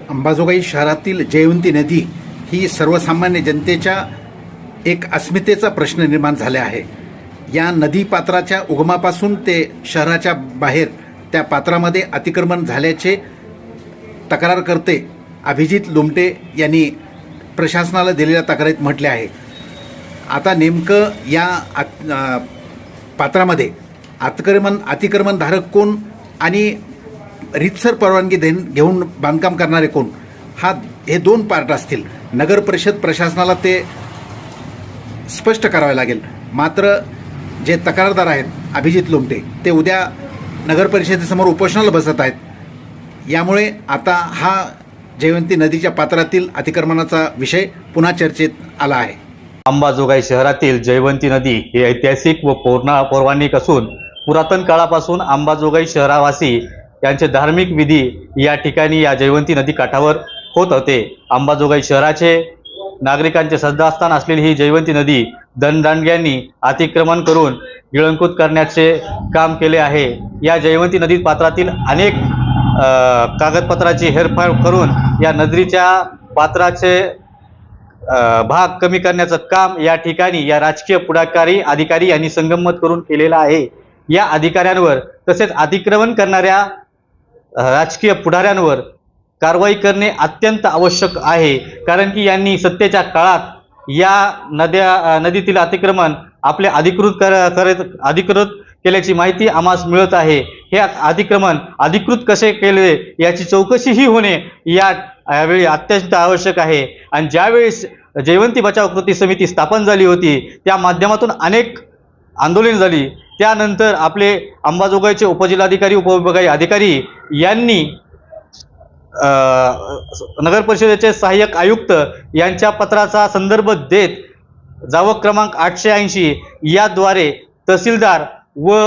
अंबाजोगाई शहरातील जयवंती नदी ही सर्वसामान्य जनतेच्या एक अस्मितेचा प्रश्न निर्माण झाला आहे. या नदी पात्राच्या उगमापासून ते शहराच्या बाहेर त्या पात्रामध्ये अतिक्रमण झाल्याचे तक्रार करते अभिजित लोमटे यांनी प्रशासनाला दिलेल्या तक्रारीत म्हटले आहे. आता नेमकं या आत- पात्रामध्ये अतिक्रमण अतिक्रमणधारक कोण आणि रितसर परवानगी देन घेऊन बांधकाम करणारे कोण? हा हे दोन पार्ट असतील. नगर परिषद प्रशासनाला ते स्पष्ट करावे लागेल. मात्र जे तक्रारदार आहेत अभिजित लोमटे ते उद्या नगर परिषदेसमोर उपोषणाला बसत आहेत. यामुळे आता हा जयवंती नदीच्या पात्रातील अतिक्रमणाचा विषय पुन्हा चर्चेत आला आहे. अंबाजोगाई शहरातील जयवंती नदी ही ऐतिहासिक व पौर्णा पौराणिक असून पुरातन काळापासून अंबाजोगाई शहरावासी यांचे धार्मिक विधी या ठिकाणी या जयवंती नदी काठावर होत होते. अंबाजोगाई शहराचे नागरिकांचे श्रद्धास्थान असलेली ही जयवंती नदी दणदांडग्यांनी अतिक्रमण करून गिळंकृत करण्याचे काम केले आहे. या जयवंती नदी पात्रातील अनेक कागदपत्राची हेरफेर करून या नदीच्या पात्राचे भाग कमी करण्याचं काम या ठिकाणी या राजकीय पुढाकारी अधिकारी यांनी संगमत करून केलेलं आहे. या अधिकाऱ्यांवर तसेच अतिक्रमण करणाऱ्या राजकीय पुढाऱ्यांवर कारवाई करणे अत्यंत आवश्यक आहे. कारण की यांनी सत्तेच्या काळात या नद्या नदीतील अतिक्रमण आपले अधिकृत कर करत अधिकृत केल्याची माहिती आम्हास मिळत आहे. हे अतिक्रमण अधिकृत कसे केले याची चौकशीही होणे या यावेळी अत्यंत आवश्यक आहे. आणि ज्यावेळेस जयवंती बचाव कृती समिती स्थापन झाली होती त्या माध्यमातून अनेक आंदोलन झाली. त्यानंतर आपले अंबाजोगाईचे उपजिल्हाधिकारी उपविभागीय अधिकारी यांनी नगरपरिषदेचे नगर परिषदेचे सहाय्यक आयुक्त यांच्या पत्राचा संदर्भ देत जावक क्रमांक आठशे ऐंशी याद्वारे तहसीलदार व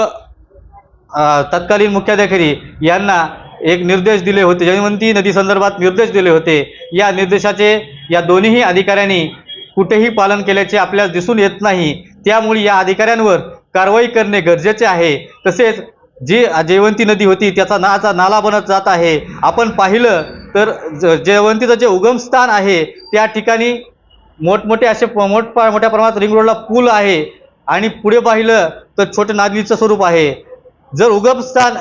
तत्कालीन मुख्याधिकारी यांना एक निर्देश दिले होते जयवंती नदी संदर्भात निर्देश दिले होते. या निर्देशाचे या दोन्हीही अधिकाऱ्यांनी कुठेही पालन केल्याचे आपल्याला दिसून येत नाही. त्यामुळे या अधिकाऱ्यांवर कारवाई करणे गरजेचे आहे. तसेच जी जयवंती नदी होती त्याचा नाचा नाला बनत जात आहे. आपण पाहिलं तर ज- जयवंतीचं जे उगमस्थान आहे त्या ठिकाणी मोठमोठे असे प- मोठ मोठ्या प्रमाणात रिंग रोडला पूल आहे. आणि पुढे पाहिलं तर छोटे नादीचं स्वरूप आहे. जर उगमस्थान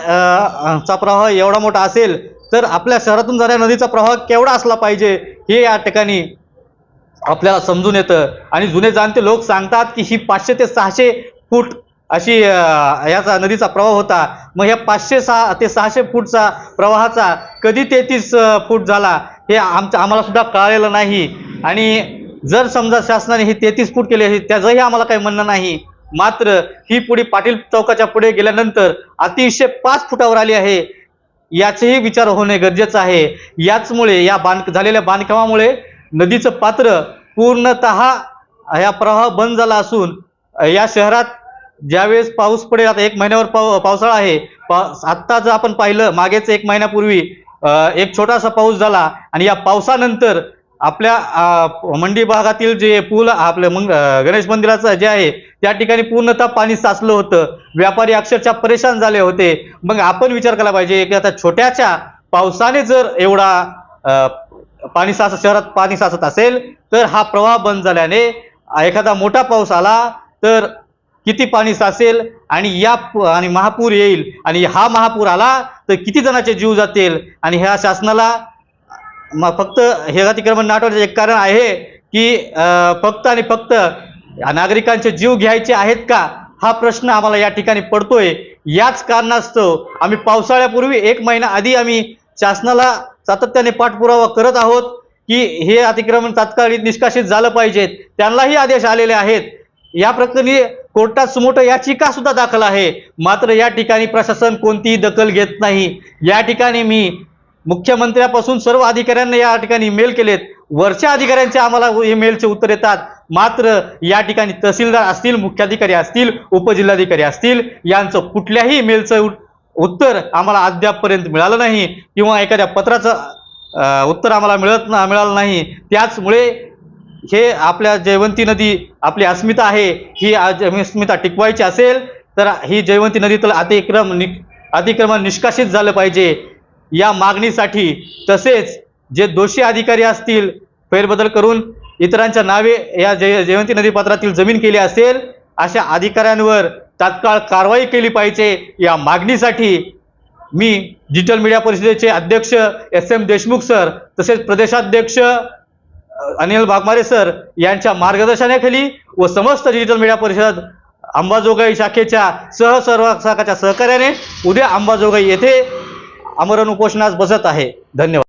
चा प्रवाह एवढा मोठा असेल तर आपल्या शहरातून जाणाऱ्या नदीचा प्रवाह केवढा असला पाहिजे हे या ठिकाणी आपल्याला समजून येतं. आणि जुने जाणते लोक सांगतात की ही पाचशे ते सहाशे फूट अशी याचा नदीचा प्रवाह होता. मग ह्या पाचशे सहा ते सहाशे फूटचा प्रवाहाचा कधी तेहतीस फूट झाला हे आमचं आम्हाला सुद्धा कळालेलं नाही. आणि जर समजा शासनाने हे तेहतीस फूट केले त्याचंही आम्हाला काही म्हणणं नाही. मात्र ही पुढे पाटील चौकाच्या पुढे गेल्यानंतर अतिशय पाच फुटावर आली आहे. याचेही विचार होणे गरजेचं आहे. याचमुळे या बांध झालेल्या बांधकामामुळे नदीचं पात्र पूर्णतः ह्या प्रवाह बंद झाला असून या शहरात ज्यावेळेस पाऊस पडेल आता एक महिन्यावर पाव पावसाळा आहे पा आत्ता जर आपण पाहिलं मागेच एक महिन्यापूर्वी एक छोटासा पाऊस झाला आणि या पावसानंतर आपल्या मंडी भागातील जे पूल आपलं मंग गणेश मंदिराचं जे आहे त्या ठिकाणी पूर्णतः पाणी साचलं होतं. व्यापारी अक्षरशः परेशान झाले होते. मग आपण विचार केला पाहिजे की आता छोट्याच्या पावसाने जर एवढा पाणी साचत शहरात पाणी साचत असेल तर हा प्रवाह बंद झाल्याने एखादा मोठा पाऊस आला तर किती पाणी साचेल आणि या आणि महापूर येईल आणि हा महापूर आला तर किती जणांचे जीव जातील? आणि ह्या शासनाला मग फक्त हे अतिक्रमण नाटवण्याचं एक कारण आहे की फक्त आणि फक्त नागरिकांचे जीव घ्यायचे आहेत का? हा प्रश्न आम्हाला या ठिकाणी पडतोय. याच कारणास्तव आम्ही पावसाळ्यापूर्वी एक महिना आधी आम्ही शासनाला सातत्याने पाठपुरावा करत आहोत की हे अतिक्रमण तात्काळ निष्कासित झालं पाहिजेत. त्यांनाही आदेश आलेले आहेत. या प्रकरणी कोर्टात सुमोटो याचिका सुद्धा दाखल आहे. मात्र या ठिकाणी प्रशासन कोणतीही दखल घेत नाही. या ठिकाणी मी मुख्यमंत्र्यापासून सर्व अधिकाऱ्यांना या ठिकाणी मेल केलेत. वरच्या अधिकाऱ्यांचे आम्हाला हे मेलचे उत्तर येतात. मात्र या ठिकाणी तहसीलदार असतील मुख्याधिकारी असतील उपजिल्हाधिकारी असतील यांचं कुठल्याही मेलचं उत्तर आम्हाला अद्यापपर्यंत मिळालं नाही किंवा एखाद्या पत्राचं उत्तर आम्हाला मिळत ना मिळालं नाही. त्याचमुळे हे आपल्या जयवंती नदी आपली अस्मिता आहे ही आज अस्मिता टिकवायची असेल तर ही जयवंती नदीतलं अतिक्रम नि अतिक्रमण निष्कासित झालं पाहिजे. या मागणीसाठी तसेच जे दोषी अधिकारी असतील फेरबदल करून इतरांच्या नावे या जय जयवंती नदी पात्रातील जमीन केली असेल अशा अधिकाऱ्यांवर तात्काळ कारवाई केली पाहिजे. या मागणीसाठी मी डिजिटल मीडिया परिषदेचे अध्यक्ष एस एम देशमुख सर तसेच प्रदेशाध्यक्ष अनिल बागमारे सर यांच्या मार्गदर्शनाखाली व समस्त डिजिटल मीडिया परिषद अंबाजोगाई शाखेच्या सहसर्वसकाच्या सहकार्याने उद्या अंबाजोगाई येथे आमरण उपोषणास बसत आहे. धन्यवाद.